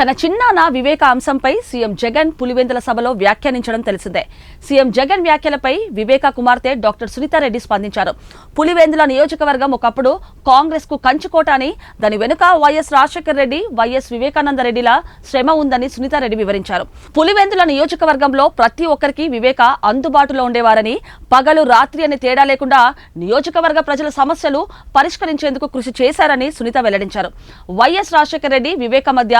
తన చిన్నాన్న వివేక అంశంపై సీఎం జగన్ పులివెందుల సభలో వ్యాఖ్యానించడం తెలిసిందే. సీఎం జగన్ వ్యాఖ్యలపై వివేక కుమార్తె డాక్టర్ సునీతారెడ్డి స్పందించారు. పులివెందుల నియోజకవర్గం ఒకప్పుడు కాంగ్రెస్కు కంచుకోట అని దాని వెనుక వైఎస్ రాజశేఖర రెడ్డి వైఎస్ వివేకానందరెడ్డిల శ్రమ ఉందని సునీతారెడ్డి వివరించారు. పులివెందుల నియోజకవర్గంలో ప్రతి ఒక్కరికి వివేక అందుబాటులో ఉండేవారని పగలు రాత్రి అని తేడా లేకుండా నియోజకవర్గ ప్రజల సమస్యలు పరిష్కరించేందుకు కృషి చేశారని సునీత వెల్లడించారు. వైఎస్ రాజశేఖర రెడ్డి వివేక మధ్య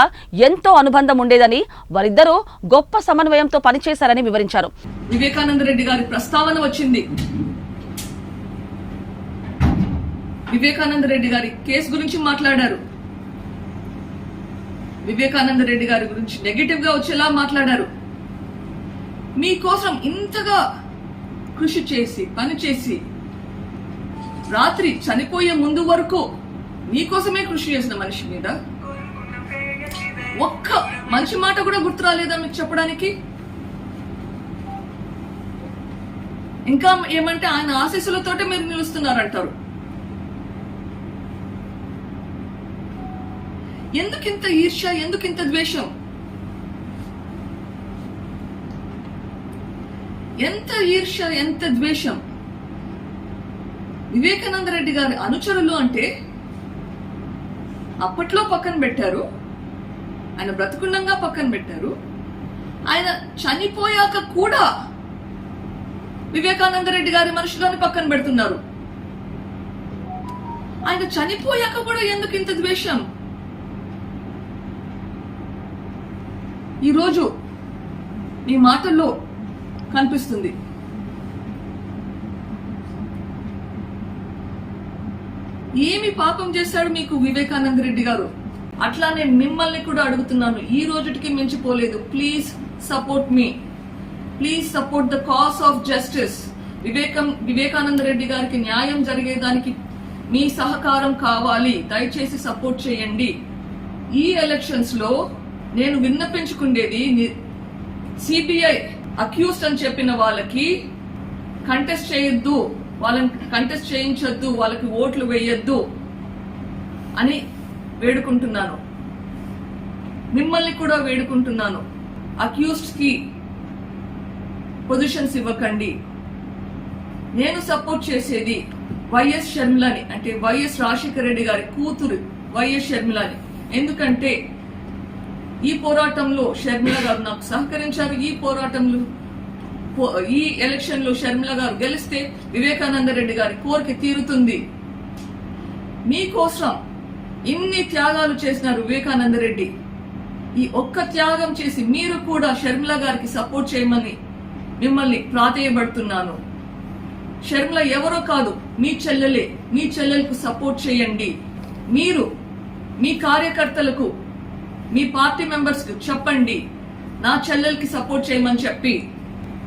ఎంతో అనుబంధం ఉండేదని వారిద్దరూ గొప్ప సమన్వయంతో పనిచేశారని వివరించారు. వివేకానంద రెడ్డి గారి ప్రస్తావన వచ్చింది. వివేకానంద రెడ్డి గారి కేసు గురించి మాట్లాడారు. వివేకానంద రెడ్డి గారి గురించి నెగిటివ్గా వచ్చేలా మాట్లాడారు. మీకోసం ఇంతగా కృషి చేసి పని చేసి రాత్రి చనిపోయే ముందు వరకు మీకోసమే కృషి చేసిన మనిషి మీద ఒక్క మంచి మాట కూడా గుర్తు రాలేదా మీకు చెప్పడానికి? ఇంకా ఏమంటే ఆయన ఆశీస్సులతోటే మీరు నిలుస్తున్నారంటారు. ఎందుకింత ఈర్ష్య ఎందుకింత ద్వేషం? ఎంత ఈర్ష్య ఎంత ద్వేషం? వివేకానంద రెడ్డి గారి అనుచరులు అంటే అప్పట్లో పక్కన పెట్టారు. ఆయన బ్రతుకుండంగా పక్కన పెట్టారు. ఆయన చనిపోయాక కూడా వివేకానంద రెడ్డి గారి మనుషులని పక్కన పెడుతున్నారు. ఆయన చనిపోయాక కూడా ఎందుకు ఇంత ద్వేషం? ఈరోజు మీ మాటల్లో కనిపిస్తుంది. ఏమి పాపం చేశాడు మీకు వివేకానంద రెడ్డి గారు? అట్లానే మిమ్మల్ని కూడా అడుగుతున్నాను ఈ రోజుటికి మించిపోలేదు. Please support me please support the cause of justice Vivekam Vivekananda Reddy గారికి న్యాయం జరిగేదానికి మీ సహకారం కావాలి. దయచేసి సపోర్ట్ చేయండి. ఈ ఎలక్షన్స్లో నేను విన్నపించుకునేది సిబిఐ అక్యూస్డ్ అని చెప్పిన వాళ్ళకి కంటెస్ట్ చేయొద్దు. వాళ్ళని కంటెస్ట్ చేయించొద్దు. వాళ్ళకి ఓట్లు వేయొద్దు. అని వేడుకుంటున్నాను. మిమ్మల్ని కూడా వేడుకుంటున్నాను. అక్యూస్డ్కి పొజిషన్స్ ఇవ్వకండి. నేను సపోర్ట్ చేసేది వైఎస్ షర్మిలని అంటే వైఎస్ రాజశేఖర రెడ్డి గారి కూతురు వైఎస్ షర్మిలని. ఎందుకంటే ఈ పోరాటంలో షర్మిల గారు నాకు సహకరించారు. ఈ పోరాటంలో ఈ ఎలక్షన్లో షర్మిల గారు గెలిస్తే వివేకానంద రెడ్డి గారి కోరిక తీరుతుంది. మీకోసం ఇన్ని త్యాగాలు చేసిన వివేకానంద రెడ్డి ఈ ఒక్క త్యాగం చేసి మీరు కూడా షర్మిల గారికి సపోర్ట్ చేయమని మిమ్మల్ని ప్రాధేయపడుతున్నాను. షర్మిల ఎవరో కాదు మీ చెల్లెలే మీ చెల్లెలకు సపోర్ట్ చేయండి. మీరు మీ కార్యకర్తలకు మీ పార్టీ మెంబర్స్కు చెప్పండి. నా చెల్లెలకి సపోర్ట్ చేయమని చెప్పి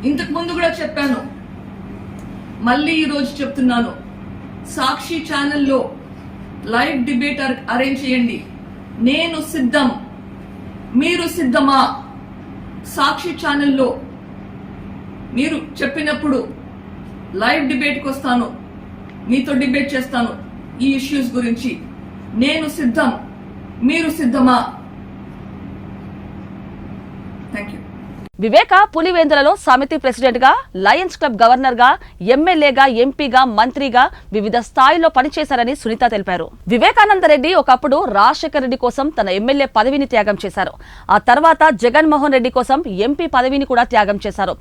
ఇంతకు ముందు కూడా చెప్పాను. మళ్ళీ ఈరోజు చెప్తున్నాను. సాక్షి ఛానల్లో లైవ్ డిబేట్ అరేంజ్ చేయండి. నేను సిద్ధం. మీరు సిద్ధమా? సాక్షి ఛానల్లో మీరు చెప్పినప్పుడు లైవ్ డిబేట్కి వస్తాను. మీతో డిబేట్ చేస్తాను ఈ ఇష్యూస్ గురించి. నేను సిద్ధం. మీరు సిద్ధమా థ్యాంక్ యూ వివేక పులివేందులలో సమితి ప్రెసిడెంట్గా లయన్స్ క్లబ్ గవర్నర్గా ఎమ్మెల్యేగా ఎంపీగా మంత్రిగా వివిధ స్థాయిలో పనిచేశారని సునీత తెలిపారు. వివేకానంద రెడ్డి ఒకప్పుడు రాజశేఖర రెడ్డి కోసం తన ఎమ్మెల్యే పదవిని త్యాగం చేశారు. ఆ తర్వాత జగన్మోహన్ రెడ్డి కోసం ఎంపీ పదవిని కూడా త్యాగం చేశారు.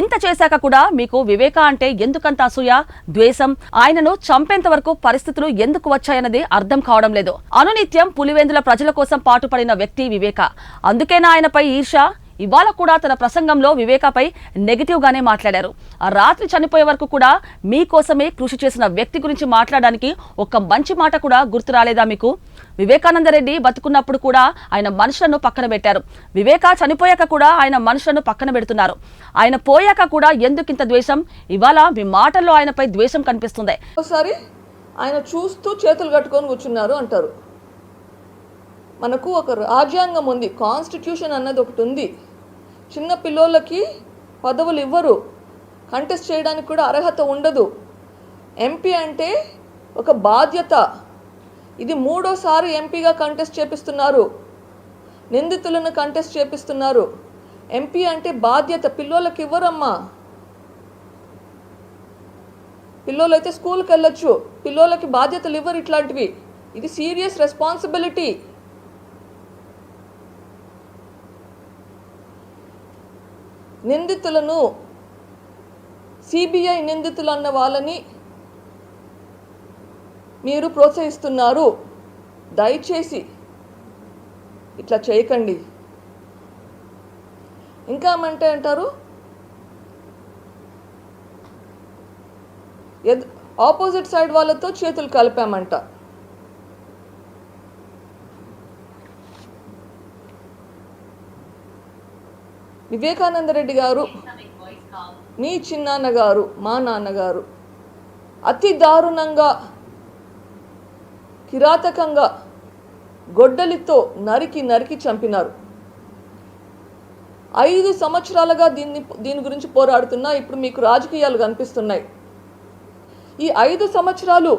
ఇంత చేశాక కూడా మీకు వివేక అంటే ఎందుకంత అసూయ ద్వేషం? ఆయనను చంపేంత వరకు పరిస్థితులు ఎందుకు వచ్చాయన్నది అర్థం కావడం లేదు. అనునిత్యం పులివేందుల ప్రజల కోసం పాటుపడిన వ్యక్తి వివేక. అందుకేనా ఆయనపై ఈర్ష ఇవాళ కూడా తన ప్రసంగంలో వివేకాపై నెగిటివ్గానే మాట్లాడారు. ఆ రాత్రి చనిపోయే వరకు కూడా మీకోసమే కృషి చేసిన వ్యక్తి గురించి మాట్లాడడానికి ఒక్క మంచి మాట కూడా గుర్తు రాలేదా మీకు? వివేకానంద రెడ్డి బతుకున్నప్పుడు కూడా ఆయన మనుషులను పక్కన పెట్టారు. వివేక చనిపోయాక కూడా ఆయన మనుషులను పక్కన పెడుతున్నారు. ఆయన పోయాక కూడా ఎందుకు ఇంత ద్వేషం? ఇవాళ మీ మాటల్లో ఆయనపై ద్వేషం కనిపిస్తుంది. ఒకసారి ఆయన చూస్తూ చేతులు కట్టుకొని కూర్చున్నారు అంటారు. మనకు ఒక రాజ్యాంగం ఉంది. కాన్స్టిట్యూషన్ అన్నది ఒకటి ఉంది. చిన్న పిల్లోళ్ళకి పదవులు ఇవ్వరు. కంటెస్ట్ చేయడానికి కూడా అర్హత ఉండదు. ఎంపీ అంటే ఒక బాధ్యత. ఇది మూడోసారి ఎంపీగా కంటెస్ట్ చేపిస్తున్నారు. నిందితులను కంటెస్ట్ చేపిస్తున్నారు. ఎంపీ అంటే బాధ్యత. పిల్లోళ్ళకి ఇవ్వరమ్మా. పిల్లోలు అయితే స్కూల్కి వెళ్ళొచ్చు పిల్లోలకి బాధ్యతలు ఇవ్వరు ఇట్లాంటివి. ఇది సీరియస్ రెస్పాన్సిబిలిటీ. నిందితులను సిబిఐ నిందితులు అన్న వాళ్ళని మీరు ప్రోత్సహిస్తున్నారు. దయచేసి ఇట్లా చేయకండి. ఇంకా ఏమంటే అంటారు? ఎద్ ఆపోజిట్ సైడ్ వాళ్ళతో చేతులు కలిపామంట. వివేకానంద రెడ్డి గారు మీ చిన్నాన్నగారు మా నాన్నగారు అతి దారుణంగా కిరాతకంగా గొడ్డలితో నరికి నరికి చంపినారు. ఐదు సంవత్సరాలుగా దీన్ని దీని గురించి పోరాడుతున్నా ఇప్పుడు మీకు రాజకీయాలు కనిపిస్తున్నాయి. ఈ ఐదు సంవత్సరాలు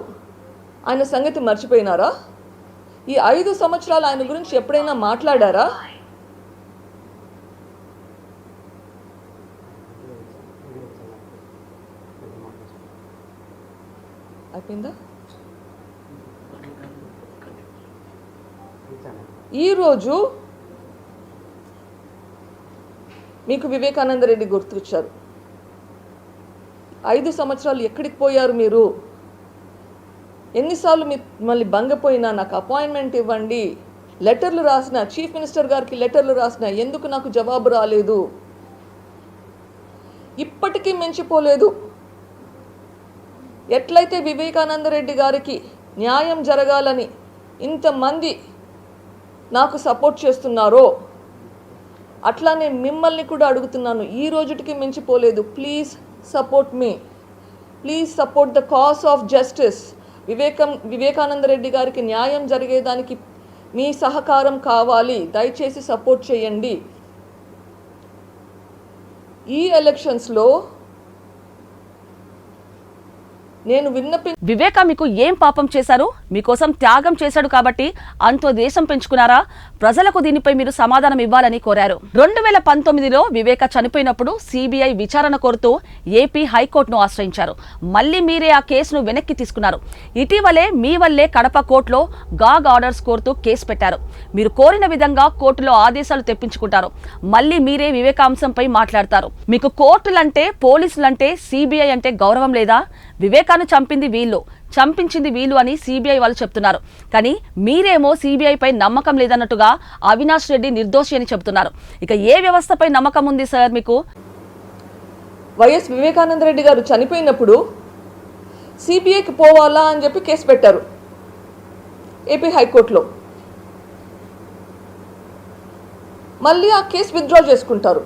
ఆయన సంగతి మర్చిపోయినారా? ఈ ఐదు సంవత్సరాలు ఆయన గురించి ఎప్పుడైనా మాట్లాడారా? అయిపోయిందా? ఈరోజు మీకు వివేకానంద రెడ్డి గుర్తుకొచ్చారు. ఐదు సంవత్సరాలు ఎక్కడికి పోయారు మీరు? ఎన్నిసార్లు మిమ్మల్ని భంగపోయినా నాకు అపాయింట్మెంట్ ఇవ్వండి. లెటర్లు రాసిన చీఫ్ మినిస్టర్ గారికి లెటర్లు రాసిన ఎందుకు నాకు జవాబు రాలేదు? ఇప్పటికీ మించిపోలేదు. ఎట్లయితే వివేకానంద రెడ్డి గారికి న్యాయం జరగాలని ఇంతమంది నాకు సపోర్ట్ చేస్తున్నారో అట్లానే మిమ్మల్ని కూడా అడుగుతున్నాను. ఈ రోజుటికి మించిపోలేదు. Please support me. Please support the cause of justice. Vivekam Vivekananda Reddy గారికి న్యాయం జరిగేదానికి మీ సహకారం కావాలి. దయచేసి సపోర్ట్ చేయండి. ఈ ఎలక్షన్స్లో నేను విన్నపి వివేక మీకు ఏం పాపం చేశారు? మీకోసం త్యాగం చేశాడు కాబట్టి అంతో దేశం పెంచుకున్నారా? ప్రజలకు దీనిపై మీరు సమాధానం ఇవ్వాలని కోరారు. రెండు వేల పంతొమ్మిదిలో వివేక చనిపోయినప్పుడు సిబిఐ విచారణ కోరుతూ ఏపీ హైకోర్టును ఆశ్రయించారు. మళ్ళీ మీరే ఆ కేసును వెనక్కి తీసుకున్నారు. ఇటీవలే మీ వల్లే కడప కోర్టులో గాగ్ ఆర్డర్స్ కోరుతూ కేసు పెట్టారు. మీరు కోరిన విధంగా కోర్టులో ఆదేశాలు తెప్పించుకుంటారు. మళ్ళీ మీరే వివేకాంశంపై మాట్లాడతారు. మీకు కోర్టులంటే పోలీసులంటే సిబిఐ అంటే గౌరవం లేదా? వివేకాను చంపింది వీళ్ళు. చంపించింది వీళ్ళు అని సిబిఐ వాళ్ళు చెప్తున్నారు. కానీ మీరేమో సిబిఐ పై నమ్మకం లేదన్నట్టుగా అవినాష్ రెడ్డి నిర్దోషి అని చెబుతున్నారు. ఇక ఏ వ్యవస్థపై నమ్మకం ఉంది సార్ మీకు? వైఎస్ వివేకానంద రెడ్డి గారు చనిపోయినప్పుడు సిబిఐకి పోవాలా అని చెప్పి కేసు పెట్టారు. ఏపీ హైకోర్టులో. మళ్ళీ ఆ కేసు విత్డ్రా చేసుకుంటారు.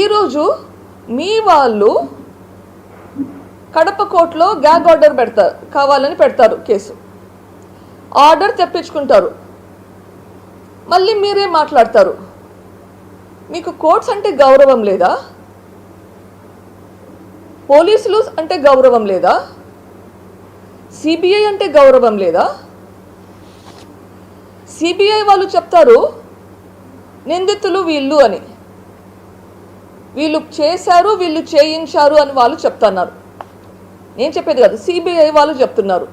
ఈరోజు మీ వాళ్ళు కడప కోర్టులో గ్యాగ్ ఆర్డర్ పెడతారు కావాలని పెడతారు కేసు. ఆర్డర్ తెప్పించుకుంటారు. మళ్ళీ మీరే మాట్లాడతారు. మీకు కోర్ట్స్ అంటే గౌరవం లేదా? పోలీసులు అంటే గౌరవం లేదా? సిబిఐ అంటే గౌరవం లేదా? సిబిఐ వాళ్ళు చెప్తారు నిందితులు వీళ్ళు అని. వీళ్ళు చేశారు వీళ్ళు చేయించారు అని వాళ్ళు చెప్తున్నారు. నేను చెప్పేది కాదు సిబిఐ వాళ్ళు చెప్తున్నారు.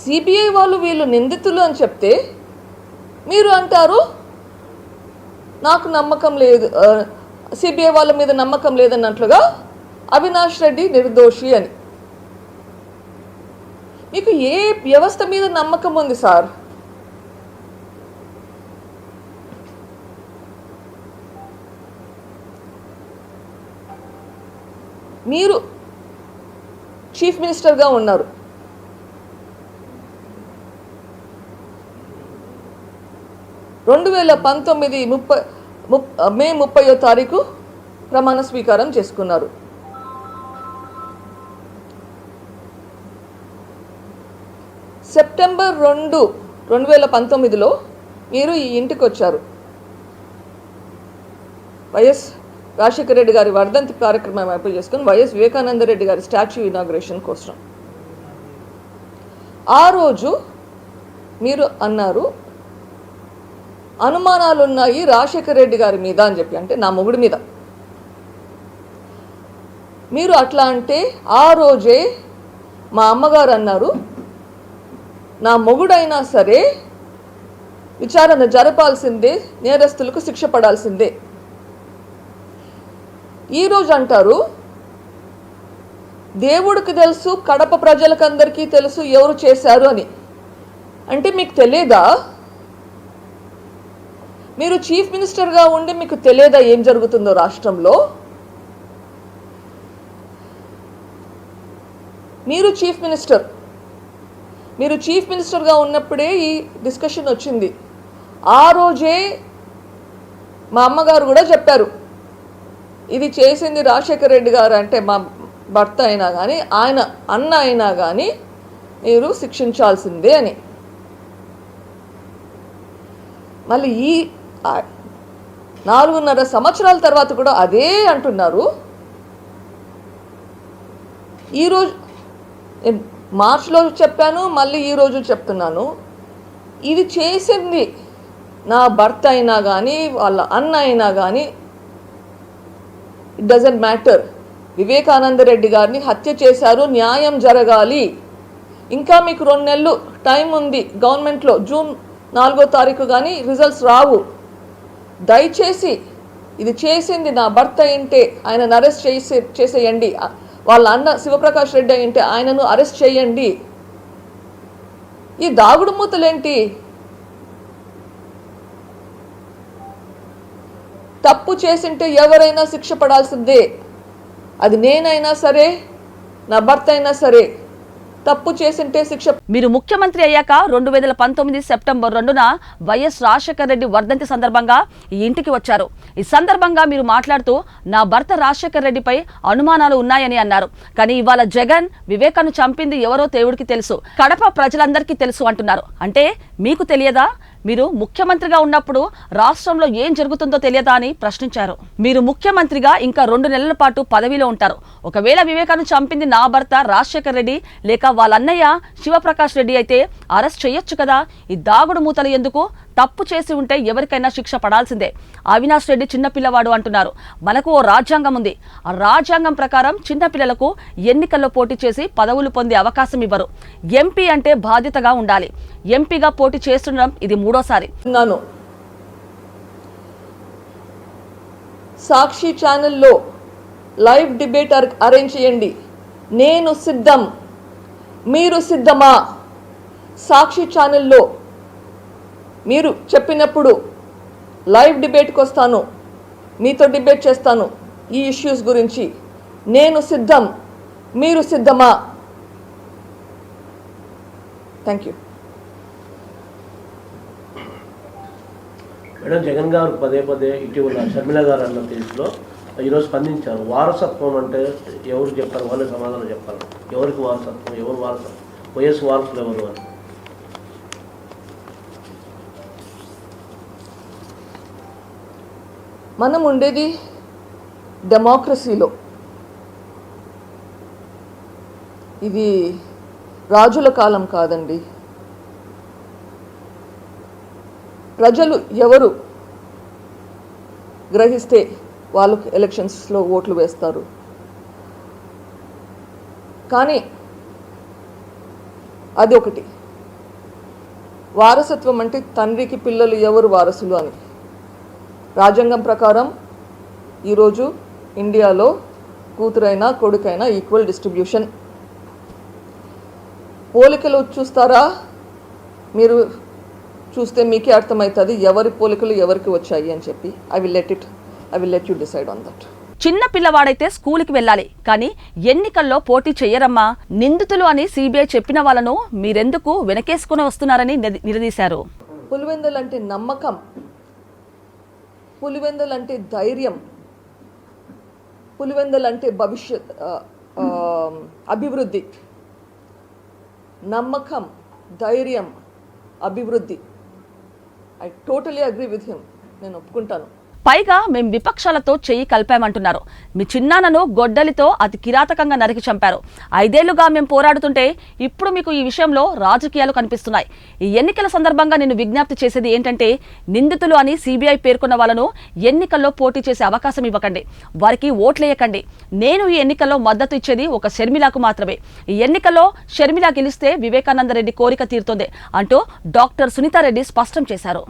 సిబిఐ వాళ్ళు వీళ్ళు నిందితులు అని చెప్తే మీరు అంటారు నాకు నమ్మకం లేదు సిబిఐ వాళ్ళ మీద నమ్మకం లేదన్నట్లుగా అవినాష్ రెడ్డి నిర్దోషి అని. మీకు ఏ వ్యవస్థ మీద నమ్మకం ఉంది సార్? మీరు చీఫ్ మినిస్టర్గా ఉన్నారు. రెండు వేల పంతొమ్మిది ముప్పై మే ముప్పయో తారీఖు ప్రమాణ స్వీకారం చేసుకున్నారు. సెప్టెంబర్ రెండు రెండు వేల పంతొమ్మిదిలో మీరు ఈ ఇంటికి వచ్చారు వైఎస్ రాజశేఖర రెడ్డి గారి వర్ధంతి కార్యక్రమం అయిపోయి చేసుకుని వైఎస్ వివేకానంద రెడ్డి గారి స్టాచ్యూ ఇనాగ్రేషన్ కోసం. ఆ రోజు మీరు అన్నారు అనుమానాలు ఉన్నాయి రాజశేఖర రెడ్డి గారి మీద అని చెప్పి అంటే నా మొగుడి మీద. మీరు అట్లా అంటే ఆ రోజే మా అమ్మగారు అన్నారు నా మొగుడైనా సరే విచారణ జరపాల్సిందే నేరస్తులకు శిక్ష పడాల్సిందే. ఈరోజు అంటారు దేవుడికి తెలుసు కడప ప్రజలకందరికీ తెలుసు ఎవరు చేశారు అని. అంటే మీకు తెలియదా మీరు చీఫ్ మినిస్టర్గా ఉండి మీకు తెలియదా ఏం జరుగుతుందో రాష్ట్రంలో? మీరు చీఫ్ మినిస్టర్. మీరు చీఫ్ మినిస్టర్గా ఉన్నప్పుడే ఈ డిస్కషన్ వచ్చింది. ఆ రోజే మా అమ్మగారు కూడా చెప్పారు ఇది చేసింది రాజశేఖర రెడ్డి గారు అంటే మా భర్త అయినా కానీ ఆయన అన్న అయినా కానీ మీరు శిక్షించాల్సిందే అని. మళ్ళీ ఈ నాలుగున్నర సంవత్సరాల తర్వాత కూడా అదే అంటున్నారు. ఈరోజు నేను మార్చ్లో చెప్పాను మళ్ళీ ఈరోజు చెప్తున్నాను. ఇది చేసింది నా భర్త అయినా కానీ వాళ్ళ అన్న అయినా కానీ it doesn't matter Vivekananda Reddy గారిని హత్య చేశారు న్యాయం జరగాలి. ఇంకా మీకు రెండు నెలలు టైం ఉంది గవర్నమెంట్లో జూన్ నాలుగో తారీఖు కానీ రిజల్ట్స్ రావు. దయచేసి ఇది చేసింది నా భర్త ఏంటే ఆయనను అరెస్ట్ చేసే చేసేయండి. వాళ్ళ అన్న శివప్రకాష్ రెడ్డి అయింటే ఆయనను అరెస్ట్ చేయండి. ఈ దాగుడు మూతలేంటి తప్పు చేసింటే ఎవరైనా శిక్ష పడాల్సిందే. అది నేనైనా సరే నా భర్త అయినా సరే తప్పు చేసింటే శిక్ష మీరు ముఖ్యమంత్రి అయ్యాక రెండు వేల పంతొమ్మిది సెప్టెంబర్ రెండున వైఎస్ రాజశేఖర రెడ్డి వర్ధంతి సందర్భంగా ఈ ఇంటికి వచ్చారు. ఈ సందర్భంగా మీరు మాట్లాడుతూ నా భర్త రాజశేఖర రెడ్డిపై అనుమానాలు ఉన్నాయని అన్నారు. కానీ ఇవాళ జగన్ వివేకాను చంపింది ఎవరో దేవుడికి తెలుసు. కడప ప్రజలందరికీ తెలుసు అంటున్నారు. అంటే మీకు తెలియదా? మీరు ముఖ్యమంత్రిగా ఉన్నప్పుడు రాష్ట్రంలో ఏం జరుగుతుందో తెలియదా అని ప్రశ్నించారు. మీరు ముఖ్యమంత్రిగా ఇంకా రెండు నెలల పాటు పదవిలో ఉంటారు. ఒకవేళ వివేకాను చంపింది నా భర్త రాజశేఖర్ రెడ్డి లేక వాళ్ళన్నయ్య శివప్రకాష్ రెడ్డి అయితే అరెస్ట్ చేయొచ్చు కదా? ఈ దాగుడు మూతలు ఎందుకు? తప్పు చేసి ఉంటే ఎవరికైనా శిక్ష పడాల్సిందే. అవినాష్ రెడ్డి చిన్నపిల్లవాడు అంటున్నారు. మనకు ఓ రాజ్యాంగం ఉంది. ఆ రాజ్యాంగం ప్రకారం చిన్నపిల్లలకు ఎన్నికల్లో పోటీ చేసి పదవులు పొందే అవకాశం ఇవ్వరు. ఎంపీ అంటే బాధ్యతగా ఉండాలి. ఎంపీగా పోటీ చేస్తుండడం ఇది మూడోసారి. ఉన్నాను సాక్షి ఛానల్లో లైవ్ డిబేట్ అరేంజ్ చేయండి. నేను సిద్ధం. మీరు సిద్ధమా? సాక్షి ఛానల్లో మీరు చెప్పినప్పుడు లైవ్ డిబేట్కి వస్తాను. మీతో డిబేట్ చేస్తాను ఈ ఇష్యూస్ గురించి. నేను సిద్ధం. మీరు సిద్ధమా? థ్యాంక్ యూ మేడం జగన్ గారు పదే పదే ఇటీవల షర్మిల గారు అన్న కేసులో ఈరోజు స్పందించారు. వారసత్వం అంటే ఎవరు చెప్పారు? వాళ్ళే సమాధానం చెప్పాలి. ఎవరికి వారసత్వం? ఎవరు వారసత్వం? వయస్సు వారసులు ఎవరు అని. మనం ఉండేది డెమోక్రసీలో ఇది రాజుల కాలం కాదండి. ప్రజలు ఎవరు గ్రహిస్తే వాళ్ళు ఎలక్షన్స్లో ఓట్లు వేస్తారు. కానీ అది ఒకటి. వారసత్వం అంటే తండ్రికి పిల్లలు ఎవరు వారసులు అని. రాజ్యాంగం ప్రకారం ఈరోజు ఇండియాలో కూతురైనా కొడుకైనా ఈక్వల్ డిస్ట్రిబ్యూషన్ పోలికలు చూస్తారా? మీరు చూస్తే మీకే అర్థమవుతుంది ఎవరి పోలికలు ఎవరికి వచ్చాయి అని చెప్పి. I will let it I will let you decide on that చిన్న పిల్లవాడైతే స్కూల్కి వెళ్ళాలి కానీ ఎన్నికల్లో పోటీ చెయ్యరమ్మా. నిందితులు అని సిబిఐ చెప్పిన వాళ్ళను మీరెందుకు వెనకేసుకుని వస్తున్నారని నిలదీశారు. పులివెందులు అంటే నమ్మకం. పులివెందులు అంటే ధైర్యం పులివెందులు అంటే భవిష్యత్ అభివృద్ధి. నమ్మకం ధైర్యం అభివృద్ధి. I totally agree with him నేను ఒప్పుకుంటాను. పైగా మేం విపక్షాలతో చెయ్యి కలిపామంటున్నారు. మీ చిన్నాన్నను గొడ్డలితో అతి కిరాతకంగా నరికి చంపారు. ఐదేళ్ళుగా మేం పోరాడుతుంటే ఇప్పుడు మీకు ఈ విషయంలో రాజకీయాలు కనిపిస్తున్నాయి. ఈ ఎన్నికల సందర్భంగా నేను విజ్ఞప్తి చేసేది ఏంటంటే నిందితులు అని సిబిఐ పేర్కొన్న వాళ్ళను ఎన్నికల్లో పోటీ చేసే అవకాశం ఇవ్వకండి. వారికి ఓట్లేయకండి. నేను ఈ ఎన్నికల్లో మద్దతు ఇచ్చేది ఒక షర్మిలాకు మాత్రమే. ఈ ఎన్నికల్లో షర్మిల గెలిస్తే వివేకానంద రెడ్డి కోరిక తీరుతుంది అంటూ డాక్టర్ సునీతారెడ్డి స్పష్టం చేశారు.